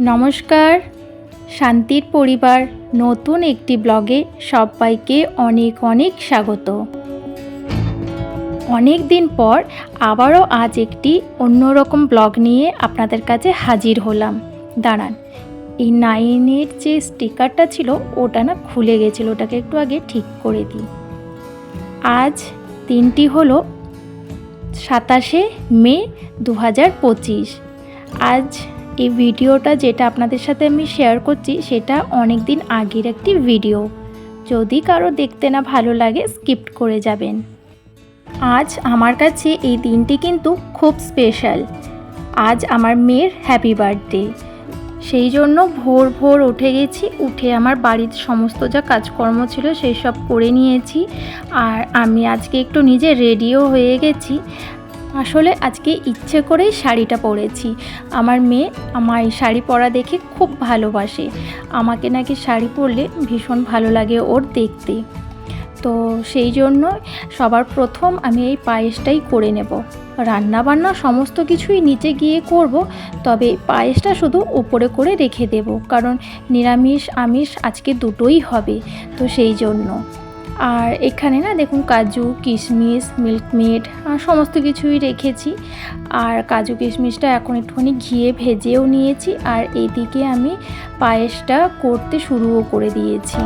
নমস্কার। শান্তির পরিবার নতুন একটি ব্লগে সবাইকে অনেক অনেক স্বাগত। অনেক দিন পর আবারও আজ একটি অন্যরকম ব্লগ নিয়ে আপনাদের কাছে হাজির হলাম। দাঁড়ান, এই নাইনের যে স্টিকারটা ছিল ওটা না খুলে গেছিল, ওটাকে একটু আগে ঠিক করে দিই। আজ দিনটি হলো সাতাশে মে দু হাজার পঁচিশ। আজ এই ভিডিওটা যেটা আপনাদের সাথে আমি শেয়ার করছি, সেটা অনেক দিন আগের একটি ভিডিও যদি কারও দেখতে না ভালো লাগে স্কিপ করে যাবেন। আজ আমার কাছে এই দিনটি কিন্তু খুব স্পেশাল আজ আমার মেয়ের হ্যাপি বার্থডে সেই জন্য ভোর ভোর উঠে গেছি, উঠে আমার বাড়ির সমস্ত যা কাজকর্ম ছিল, সেই সব করে নিয়েছি। আর আমি আজকে একটু নিজে রেডিও হয়ে গেছি। আসলে আজকে ইচ্ছে করেই শাড়িটা পরেছি। আমার মেয়ে আমার শাড়ি পরা দেখে খুব ভালোবাসে। আমাকে নাকি শাড়ি পরলে ভীষণ ভালো লাগে ওর দেখতে। তো সেই জন্য সবার প্রথম আমি এই পায়েসটাই করে নেব। রান্না বান্না সমস্ত কিছুই নিচে গিয়ে করব, তবে পায়েসটা শুধু উপরে করে রেখে দেব, কারণ নিরামিষ, আমিষ আজকে দুটোই হবে। তো সেই জন্য। আর এখানে না দেখুন কাজু, কিশমিশ মিল্কমেড সমস্ত কিছুই রেখেছি। আর কাজু, কিশমিশটা এখন একটুখানি ঘিয়ে ভেজেও নিয়েছি আর এদিকে আমি পায়েসটা করতে শুরুও করে দিয়েছি।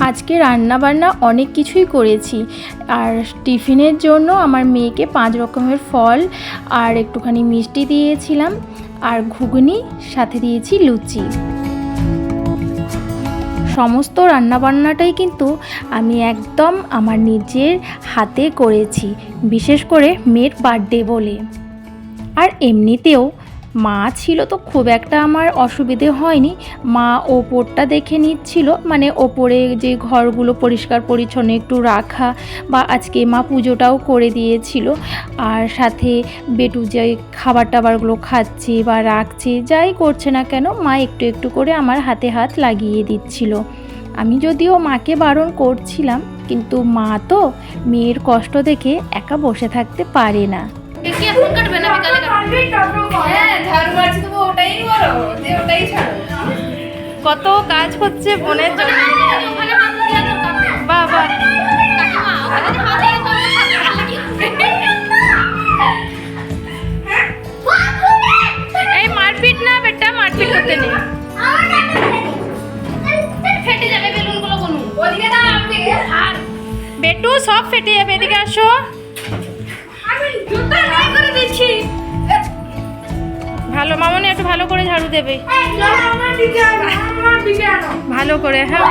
আজকে রান্না বান্না অনেক কিছুই করেছি। আর টিফিনের জন্য আমার মেয়েকে পাঁচ রকমের ফল আর একটুখানি মিষ্টি দিয়েছিলাম। আর ঘুগনি, সাথে দিয়েছি লুচি। সমস্ত রান্নাবান্নাটাই কিন্তু আমি একদম আমার নিজের হাতে করেছি, বিশেষ করে মেয়ের বার্থডে বলে। আর এমনিতেও মা ছিল তো খুব একটা আমার অসুবিধে হয়নি। মা ওপরটা দেখে নিচ্ছিল মানে ওপরে যে ঘরগুলো পরিষ্কার পরিচ্ছন্ন একটু রাখা বা আজকে মা পুজোটাও করে দিয়েছিল। আর সাথে বেটু যে খাবার টাবারগুলো খাচ্ছে বা রাখছে, যাই করছে না কেন, মা একটু একটু করে আমার হাতে হাত লাগিয়ে দিচ্ছিল। আমি যদিও মাকে বারণ করছিলাম, কিন্তু মা তো মেয়ের কষ্ট দেখে একা বসে থাকতে পারে না। কি এখন কাটবে না বিকালে কাটবে। হ্যাঁ ঝাড়ু মারছি তো ওটাই করো যে ওটাই ছাড়ো। কত কাজ হচ্ছে বোনের জন্য ভালো মামনি একটু ভালো করে ঝাড়ু দেবে। ভালো করে হ্যাঁ।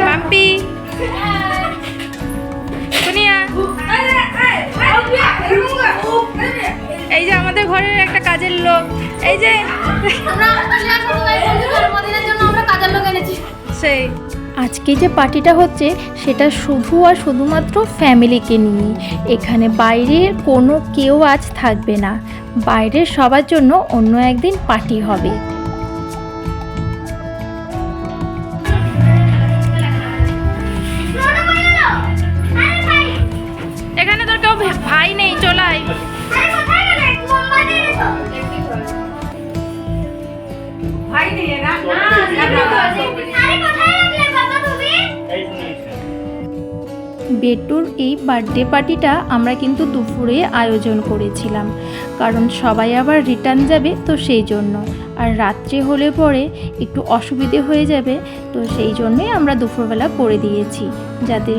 মাম্পি সোনিয়া এই যে আমাদের ঘরের একটা কাজের লোক। এই যে সেই। আজকে যে পার্টিটা হচ্ছে সেটা শুধু আর শুধুমাত্র ফ্যামিলিকে নিয়ে। এখানে বাইরের কোনো কেউ আজ থাকবে না। বাইরের সবার জন্য অন্য একদিন পার্টি হবে। এখানে তোর কেউ ভাই নেই চলাই বেটুর এই বার্থডে পার্টিটা আমরা কিন্তু দুপুরে আয়োজন করেছিলাম। কারণ সবাই আবার রিটার্ন যাবে তো সেই জন্য। আর রাত্রে হলে পরে একটু অসুবিধে হয়ে যাবে তো সেই জন্যই আমরা দুপুরবেলা করে দিয়েছি। যাতে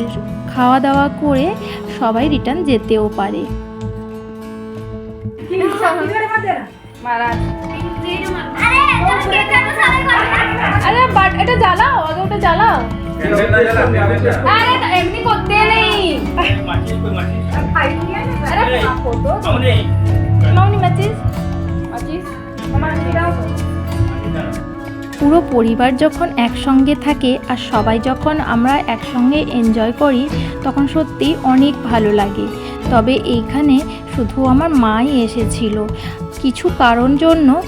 খাওয়া দাওয়া করে সবাই রিটার্ন যেতেও পারে। আরে বাট এটা জ্বালাও আগে ওটা জ্বালাও। আরে এমনি পুরো পরিবার যখন একসঙ্গে থাকে আর সবাই যখন আমরা একসঙ্গে এনজয় করি, তখন সত্যি অনেক ভালো লাগে। তবে এইখানে শুধু আমার মাই এসেছিল। কিছু কারণ জন্য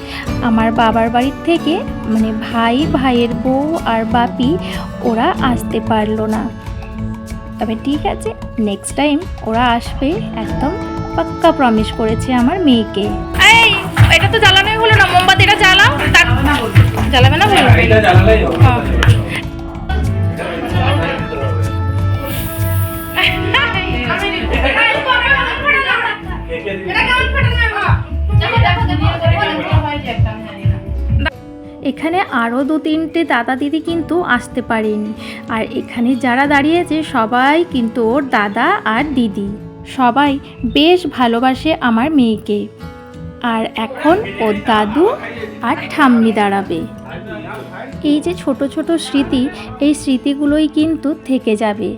আমার বাবার বাড়ির থেকে মানে ভাই, ভাইয়ের বউ আর বাপি ওরা আসতে পারল না। তবে ঠিক আছে নেক্সট টাইম ওরা আসবে একদম পাক্কা প্রমিস করেছে আমার মেয়েকে। এই এটা তো জ্বালানোই হলো না মোমবাতিটা জ্বালাও জ্বালাবে না বলো এখানে আরও দু তিনটে দাদা দিদি কিন্তু আসতে পারেনি। আর এখানে যারা দাঁড়িয়েছে সবাই কিন্তু ওর দাদা আর দিদি। সবাই বেশ ভালোবাসে আমার মেয়েকে। আর এখন ওর দাদু আর ঠাম্মি দাঁড়াবে। এই যে ছোট ছোট স্মৃতি, এই স্মৃতিগুলোই কিন্তু থেকে যাবে।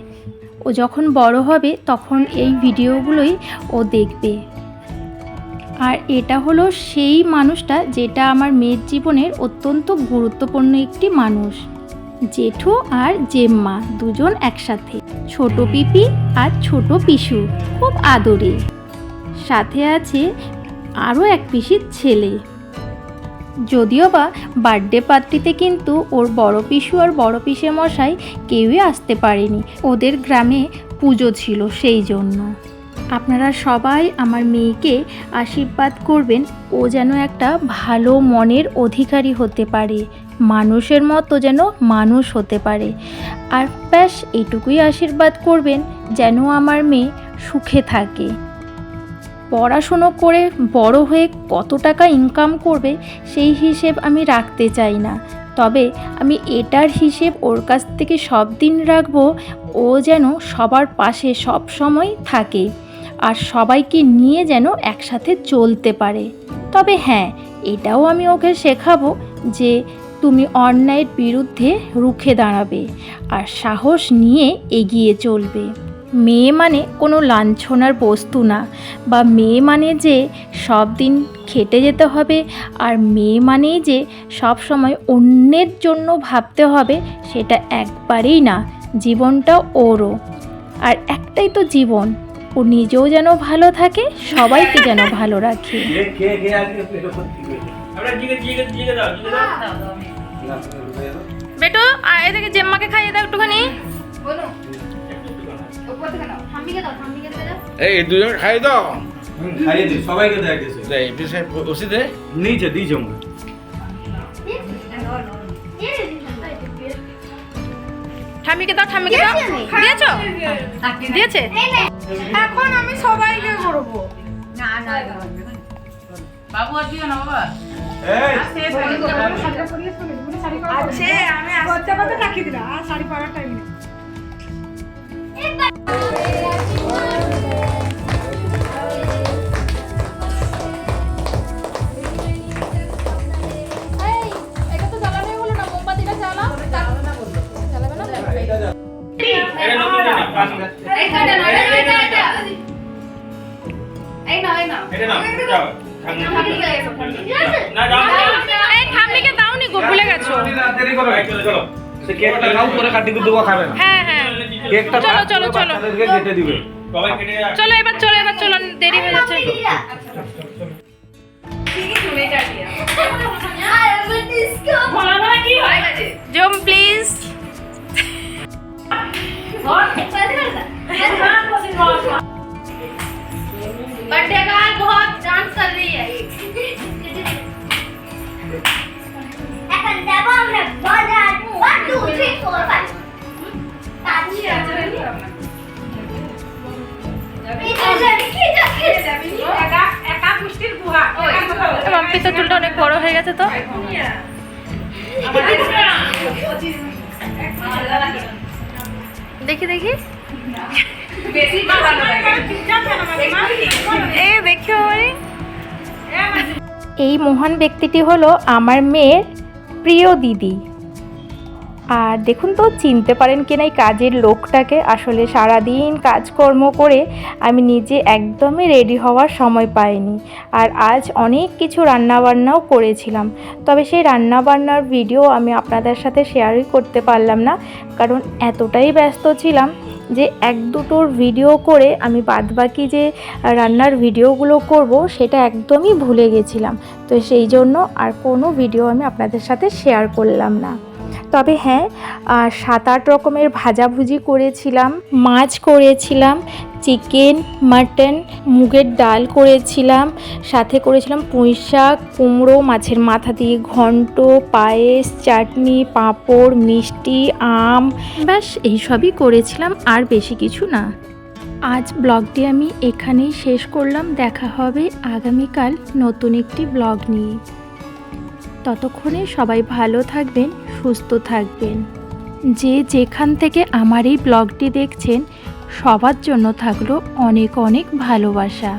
ও যখন বড় হবে তখন এই ভিডিওগুলোই ও দেখবে। আর এটা হলো সেই মানুষটা যেটা আমার মেয়ের জীবনের অত্যন্ত গুরুত্বপূর্ণ একটি মানুষ। জেঠু আর জেম্মা দুজন একসাথে। ছোট পিপি আর ছোট পিসু, খুব আদরে। সাথে আছে আরও এক পিসির ছেলে। যদিও বা বার্থডে পার্টিতে কিন্তু ওর বড় পিসু আর বড় পিসে মশাই কেউই আসতে পারেনি। ওদের গ্রামে পুজো ছিল সেই জন্য। আপনারা সবাই আমার মেয়েকে আশীর্বাদ করবেন। ও যেন একটা ভালো মনের অধিকারী হতে পারে, মানুষের মতো যেন মানুষ হতে পারে। আর ব্যাস, এইটুকুই আশীর্বাদ করবেন, যেন আমার মেয়ে সুখে থাকে। পড়াশুনো করে বড় হয়ে কত টাকা ইনকাম করবে, সেই হিসেব আমি রাখতে চাই না। তবে আমি এটার হিসেব ওর কাছ থেকে সব দিন রাখব, ও যেন সবার পাশে সব সময় থাকে। আর সবাইকে নিয়ে যেন একসাথে চলতে পারে। তবে হ্যাঁ এটাও আমি ওকে শেখাবো যে তুমি অন্যায়ের বিরুদ্ধে রুখে দাঁড়াবে আর সাহস নিয়ে এগিয়ে চলবে। মেয়ে মানে কোনো লাঞ্ছনার বস্তু না বা মেয়ে মানে যে সব দিন খেটে যেতে হবে আর মেয়ে মানেই যে সব সময় অন্যের জন্য ভাবতে হবে সেটা একবারেই না, জীবনটা ওরও। আর একটাই তো জীবন ও নিজেও যেন ভালো থাকে সবাইকে যেন ভালো রাখে। কে কে কে আজকে এরকম কি হয়েছে? আমরা জিগে জিগে জিগে দাও জিগে দাও। না, না, না। বেটু আর এদিকে জেম্মাকে খাইয়ে দাও একটুখানি। এই দুজন খাই দাও। খাইয়ে দিই সবাইকে দেয় কিছু এই বিষয় ওষুধ দে। দিয়েছে আমরা ঠাম্মিকে দাও দিয়েছ দিয়েছে? এখন আমি সবাইকে করব এই। আছে আমি করতে করতে রাখি দিলাম আর শাড়ি পরার টাইম নেই। চলো এবার চলো এবার চলো দেরি হয়ে যাচ্ছে মাম্পি তো চুলটা অনেক বড় হয়ে গেছে তো? দেখি দেখি। এই মহান ব্যক্তিটি হলো আমার মেয়ের প্রিয় দিদি। আর দেখুন তো, চিনতে পারেন কিনা এই কাজের লোকটাকে। আসলে সারাদিন কাজকর্ম করে আমি নিজে একদমই রেডি হওয়ার সময় পাইনি। আর আজ অনেক কিছু রান্নাবান্নাও করেছিলাম। তবে সেই রান্নাবান্নার ভিডিও আমি আপনাদের সাথে শেয়ারই করতে পারলাম না। কারণ এতটাই ব্যস্ত ছিলাম যে এক দুটোর ভিডিও করে আমি বাদবাকি যে রান্নার ভিডিওগুলো করব, সেটা একদমই ভুলে গেছিলাম। তো সেই জন্য আর কোনো ভিডিও আমি আপনাদের সাথে শেয়ার করলাম না। তবে হ্যাঁ সাত আট রকমের ভাজাভুজি করেছিলাম। মাছ করেছিলাম, চিকেন, মাটন, মুগের ডাল করেছিলাম, সাথে করেছিলাম পুঁই শাক, কুমড়ো, মাছের মাথা দিয়ে ঘন্ট, পায়েস, চাটনি, পাঁপড়, মিষ্টি, আম। ব্যাস, এইসবই করেছিলাম, আর বেশি কিছু না। আজ ব্লগটি আমি এখানেই শেষ করলাম। দেখা হবে আগামীকাল নতুন একটি ব্লগ নিয়ে। ততক্ষণে সবাই ভালো থাকবেন সুস্থ থাকবেন। যে যেখান থেকে আমার এই ব্লগটি দেখছেন, সবার জন্য থাকল অনেক অনেক ভালোবাসা।